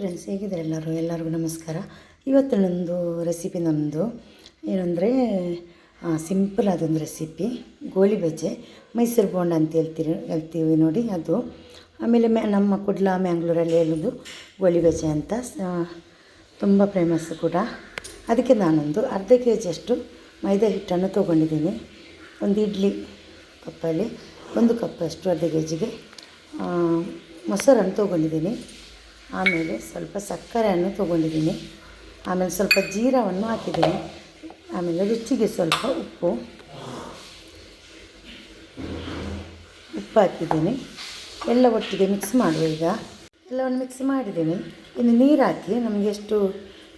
Friends ಹೇಗಿದ್ದಾರೆ ಎಲ್ಲರೂ? ಎಲ್ಲರಿಗೂ ನಮಸ್ಕಾರ. ಇವತ್ತು ನನ್ನದು ರೆಸಿಪಿ ನಮ್ಮದು ಏನಂದರೆ ಸಿಂಪಲ್ ಅದೊಂದು ರೆಸಿಪಿ ಗೋಳಿ ಬಜ್ಜೆ, ಮೈಸೂರು ಬೋಂಡ ಅಂತ ಹೇಳ್ತೀರಿ, ಹೇಳ್ತೀವಿ ನೋಡಿ ಅದು. ಆಮೇಲೆ ಮ್ಯಾ, ನಮ್ಮ ಕುಡ್ಲ ಮ್ಯಾಂಗ್ಳೂರಲ್ಲಿ ಹೇಳೋದು ಗೋಳಿ ಬಜ್ಜೆ ಅಂತ. ತುಂಬ ಫೇಮಸ್ ಕೂಡ. ಅದಕ್ಕೆ ನಾನೊಂದು ಅರ್ಧ ಕೆ ಜಿಯಷ್ಟು ಮೈದಾ ಹಿಟ್ಟನ್ನು ತೊಗೊಂಡಿದ್ದೀನಿ. ಒಂದು ಇಡ್ಲಿ ಕಪ್ಪಲ್ಲಿ, ಒಂದು ಕಪ್ಪಷ್ಟು ಅರ್ಧ ಕೆ ಜಿಗೆ ಮೊಸರನ್ನು ತೊಗೊಂಡಿದ್ದೀನಿ. ಆಮೇಲೆ ಸ್ವಲ್ಪ ಸಕ್ಕರೆಯನ್ನು ತೊಗೊಂಡಿದ್ದೀನಿ. ಆಮೇಲೆ ಸ್ವಲ್ಪ ಜೀರವನ್ನು ಹಾಕಿದ್ದೀನಿ. ಆಮೇಲೆ ರುಚಿಗೆ ಸ್ವಲ್ಪ ಉಪ್ಪು. ಉಪ್ಪು ಹಾಕಿದ್ದೀನಿ. ಎಲ್ಲ ಒಟ್ಟಿಗೆ ಮಿಕ್ಸ್ ಮಾಡುವ ಈಗ. ಎಲ್ಲವನ್ನು ಮಿಕ್ಸ್ ಮಾಡಿದ್ದೀನಿ. ಇನ್ನು ನೀರು ಹಾಕಿ ನಮಗೆ ಎಷ್ಟು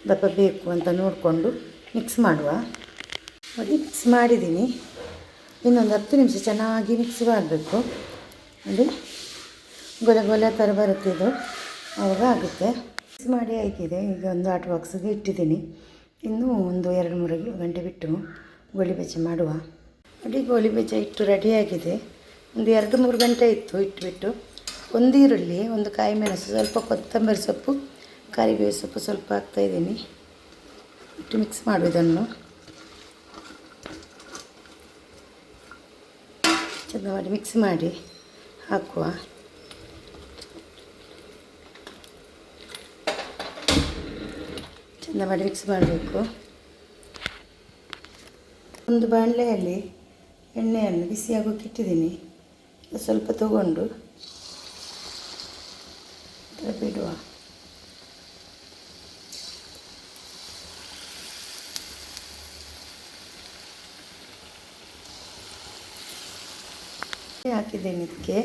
ದಪ್ಪ ಬೇಕು ಅಂತ ನೋಡಿಕೊಂಡು ಮಿಕ್ಸ್ ಮಾಡುವ. ನೋಡಿ ಮಿಕ್ಸ್ ಮಾಡಿದ್ದೀನಿ. ಇನ್ನೊಂದು ಹತ್ತು ನಿಮಿಷ ಚೆನ್ನಾಗಿ ಮಿಕ್ಸ್ ಮಾಡಬೇಕು. ನೋಡಿ, ಗೊಲೆ ಗೊಲೆ ಥರ ಇದು. ಆವಾಗ ಆಗುತ್ತೆ. ಮಿಕ್ಸ್ ಮಾಡಿ ಆಗಿದೆ ಈಗ ಒಂದು ಆಟ್ ಬಾಕ್ಸಿಗೆ ಇಟ್ಟಿದ್ದೀನಿ. ಇನ್ನೂ ಒಂದು ಎರಡು ಮೂರು ಗಂಟೆ ಬಿಟ್ಟು ಗೋಳಿ ಮಾಡುವ. ನೋಡಿ ಗೋಳಿ ಇಟ್ಟು ರೆಡಿಯಾಗಿದೆ ಒಂದು ಎರಡು ಮೂರು ಗಂಟೆ ಇತ್ತು ಇಟ್ಬಿಟ್ಟು. ಒಂದು ಈರುಳ್ಳಿ, ಒಂದು ಕಾಯಿ ಮೆಣಸು, ಸ್ವಲ್ಪ ಕೊತ್ತಂಬರಿ ಸೊಪ್ಪು ಕರಿಬೇವು ಸೊಪ್ಪು ಸ್ವಲ್ಪ ಹಾಕ್ತಾಯಿದ್ದೀನಿ ಇಟ್ಟು ಮಿಕ್ಸ್ ಮಾಡುವುದನ್ನು ಚೆಂದ ಮಾಡಿ ಮಿಕ್ಸ್ ಮಾಡಿ ಹಾಕುವ. ಚೆಂದ ಮಾಡಿ ಮಿಕ್ಸ್ ಮಾಡಬೇಕು. ಒಂದು ಬಾಣಲೆಯಲ್ಲಿ ಎಣ್ಣೆಯನ್ನು ಬಿಸಿಯಾಗೋಕೆ ಇಟ್ಟಿದ್ದೀನಿ ಸ್ವಲ್ಪ ತಗೊಂಡು ಬಿಡುವ ಹಾಕಿದ್ದೇನೆ ಇದಕ್ಕೆ.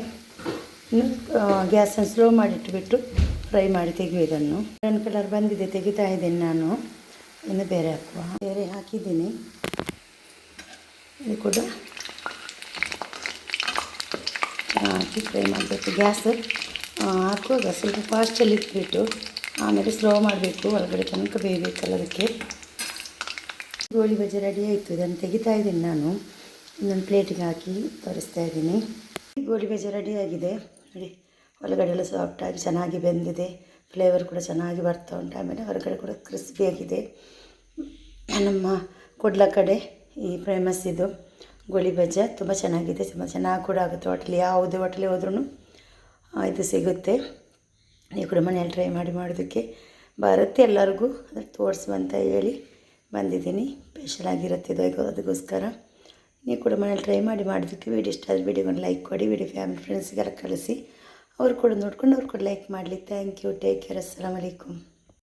ಗ್ಯಾಸನ್ನು ಸ್ಲೋ ಮಾಡಿಟ್ಬಿಟ್ಟು ಫ್ರೈ ಮಾಡಿ ತೆಗೆಯುವ ಇದನ್ನು. ಬ್ರೌನ್ ಕಲರ್ ಬಂದಿದೆ, ತೆಗಿತಾ ಇದ್ದೇನೆ ನಾನು. ಇನ್ನು ಬೇರೆ ಹಾಕುವ. ಬೇರೆ ಹಾಕಿದ್ದೀನಿ. ಇದು ಕೂಡ ಹಾಕಿ ಫ್ರೈ ಮಾಡಬೇಕು. ಗ್ಯಾಸ್ ಹಾಕುವಾಗ ಸ್ವಲ್ಪ ಫಾಸ್ಟಲ್ಲಿ ಇಟ್ಬಿಟ್ಟು ಆಮೇಲೆ ಸ್ಲೋ ಮಾಡಬೇಕು. ಒಳಗಡೆ ತನಕ ಬೇಯಬೇಕಲ್ಲ ಅದಕ್ಕೆ. ಗೋಳಿ ಬಜ್ಜಿ ರೆಡಿ ಆಯಿತು. ಇದನ್ನು ತೆಗಿತಾ ಇದ್ದೀನಿ ನಾನು. ಇನ್ನೊಂದು ಪ್ಲೇಟಿಗೆ ಹಾಕಿ ತೋರಿಸ್ತಾ ಇದ್ದೀನಿ. ಗೋಳಿ ಬಜ್ಜಿ ರೆಡಿ ಆಗಿದೆ. ನೋಡಿ. ಒಳಗಡೆ ಎಲ್ಲ ಸಾಫ್ಟಾಗಿ ಚೆನ್ನಾಗಿ ಬೆಂದಿದೆ. ಫ್ಲೇವರ್ ಕೂಡ ಚೆನ್ನಾಗಿ ಬರ್ತಾ ಉಂಟು. ಆಮೇಲೆ ಹೊರಗಡೆ ಕೂಡ ಕ್ರಿಸ್ಪಿಯಾಗಿದೆ ನಮ್ಮ ಕುಡ್ಲ ಕಡೆ ಈ ಫೇಮಸ್ ಇದು ಗೋಳಿ ತುಂಬ ಚೆನ್ನಾಗಿದೆ. ತುಂಬ ಚೆನ್ನಾಗಿ ಕೂಡ ಆಗುತ್ತೆ ಹೋಟ್ಲಿ ಯಾವುದೇ ಹೋಟ್ಲಿಗೆ ಹೋದ್ರೂ ಇದು ಸಿಗುತ್ತೆ. ನೀವು ಕೂಡ ಮನೆಯಲ್ಲಿ ಟ್ರೈ ಮಾಡಿ ಮಾಡೋದಕ್ಕೆ ಬರುತ್ತೆ ಎಲ್ಲರಿಗೂ. ಅದು ತೋರಿಸುವಂತ ಹೇಳಿ ಬಂದಿದ್ದೀನಿ. ಸ್ಪೆಷಲ್ ಆಗಿರುತ್ತೆ ಇದು ಅದಕ್ಕೋಸ್ಕರ. ನೀವು ಕೂಡ ಮನೇಲಿ ಟ್ರೈ ಮಾಡಿ ಮಾಡೋದಕ್ಕೆ. ವೀಡಿಯೋ ಇಷ್ಟ ಆದರೆ ವಿಡಿಯೋಗೊಂದು ಲೈಕ್ ಕೊಡಿ. ವೀಡಿಯೋ ಫ್ಯಾಮಿಲಿ ಫ್ರೆಂಡ್ಸ್ಗೆಲ್ಲ ಕಳಿಸಿ. ಅವ್ರು ಕೂಡ ನೋಡ್ಕೊಂಡು ಅವ್ರು ಕೂಡ ಲೈಕ್ ಮಾಡಲಿ ಥ್ಯಾಂಕ್ ಯು ಟೇಕ್ ಕೇರ್ ಅಸ್ಸಲಾಮ್ ಅಲೈಕುಮ್